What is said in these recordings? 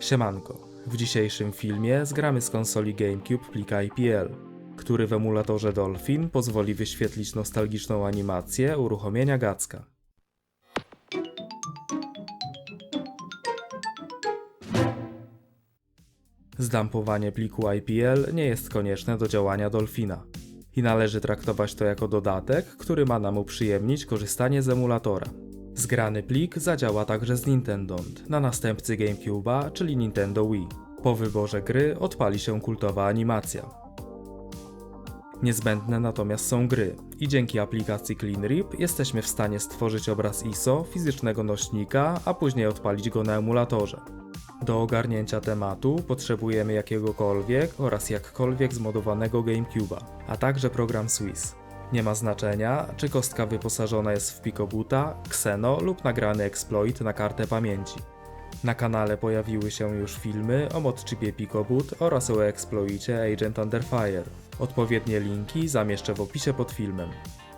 Siemanko. W dzisiejszym filmie zgramy z konsoli GameCube plik IPL, który w emulatorze Dolphin pozwoli wyświetlić nostalgiczną animację uruchomienia Gacka. Zdampowanie pliku IPL nie jest konieczne do działania Dolphina i należy traktować to jako dodatek, który ma nam uprzyjemnić korzystanie z emulatora. Zgrany plik zadziała także z Nintendont na następcy GameCube'a, czyli Nintendo Wii. Po wyborze gry odpali się kultowa animacja. Niezbędne natomiast są gry i dzięki aplikacji CleanRip jesteśmy w stanie stworzyć obraz ISO fizycznego nośnika, a później odpalić go na emulatorze. Do ogarnięcia tematu potrzebujemy jakiegokolwiek oraz jakkolwiek zmodowanego GameCube'a, a także program Swiss. Nie ma znaczenia, czy kostka wyposażona jest w Picobuta, Xeno lub nagrany exploit na kartę pamięci. Na kanale pojawiły się już filmy o modchipie Picoboot oraz o exploicie Agent Under Fire. Odpowiednie linki zamieszczę w opisie pod filmem.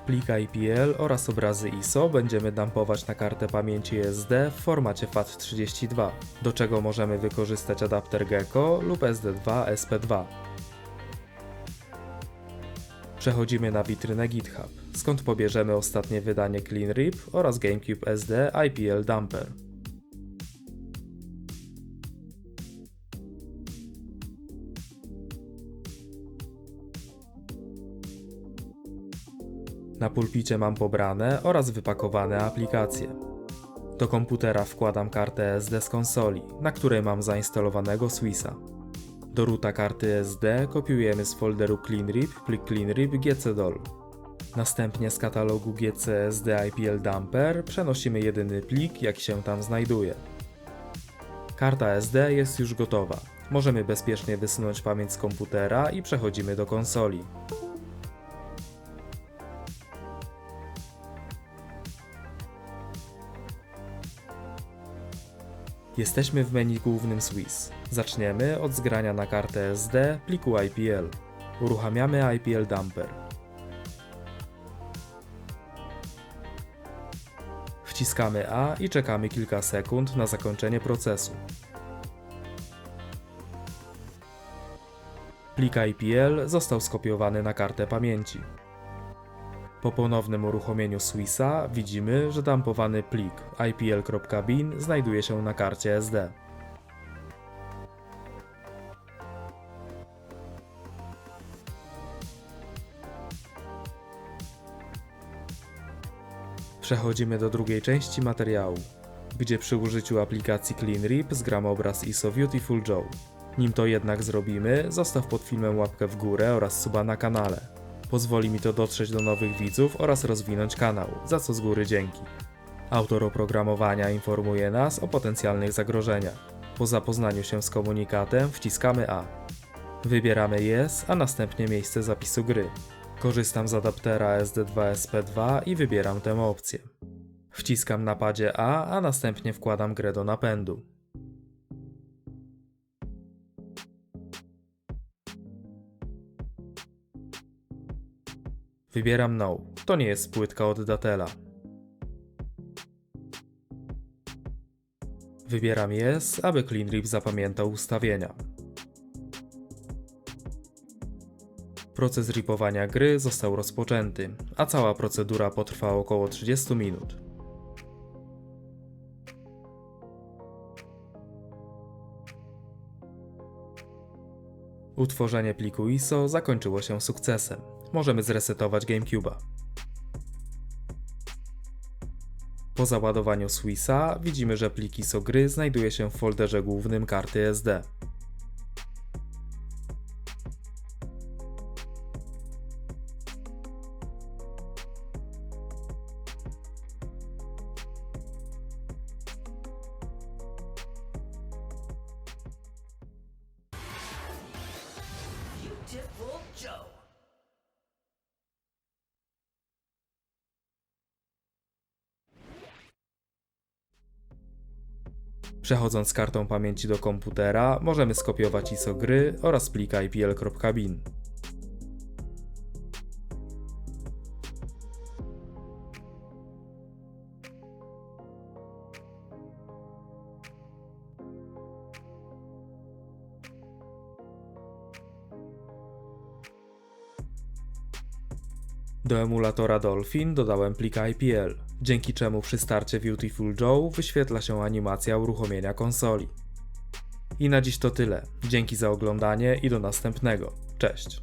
Plik IPL oraz obrazy ISO będziemy dumpować na kartę pamięci SD w formacie FAT32, do czego możemy wykorzystać adapter Gecko lub SD2 SP2. Przechodzimy na witrynę GitHub, skąd pobierzemy ostatnie wydanie CleanRip oraz GameCube SD IPL Dumper. Na pulpicie mam pobrane oraz wypakowane aplikacje. Do komputera wkładam kartę SD z konsoli, na której mam zainstalowanego Swissa. Do ruta karty SD kopiujemy z folderu CleanRip plik CleanRip gcdol. Następnie z katalogu GCSD IPL Dumper przenosimy jedyny plik, jaki się tam znajduje. Karta SD jest już gotowa. Możemy bezpiecznie wysunąć pamięć z komputera i przechodzimy do konsoli. Jesteśmy w menu głównym Swiss. Zaczniemy od zgrania na kartę SD pliku IPL. Uruchamiamy IPL Dumper. Wciskamy A i czekamy kilka sekund na zakończenie procesu. Plik IPL został skopiowany na kartę pamięci. Po ponownym uruchomieniu Swissa widzimy, że dumpowany plik ipl.bin znajduje się na karcie SD. Przechodzimy do drugiej części materiału, gdzie przy użyciu aplikacji CleanRip zgramy obraz ISO Beautiful Joe. Nim to jednak zrobimy, zostaw pod filmem łapkę w górę oraz suba na kanale. Pozwoli mi to dotrzeć do nowych widzów oraz rozwinąć kanał, za co z góry dzięki. Autor oprogramowania informuje nas o potencjalnych zagrożeniach. Po zapoznaniu się z komunikatem wciskamy A. Wybieramy Yes, a następnie miejsce zapisu gry. Korzystam z adaptera SD2SP2 i wybieram tę opcję. Wciskam na padzie A, a następnie wkładam grę do napędu. Wybieram No. To nie jest płytka od Datela. Wybieram Yes, aby CleanRip zapamiętał ustawienia. Proces ripowania gry został rozpoczęty, a cała procedura potrwa około 30 minut. Utworzenie pliku ISO zakończyło się sukcesem. Możemy zresetować GameCube'a. Po załadowaniu Swissa widzimy, że plik ISO gry znajduje się w folderze głównym karty SD. Przechodząc z kartą pamięci do komputera, możemy skopiować ISO gry oraz plik IPL.bin. Do emulatora Dolphin dodałem plik IPL dzięki czemu przy starcie Beautiful Joe wyświetla się animacja uruchomienia konsoli. I na dziś to tyle. Dzięki za oglądanie i do następnego. Cześć.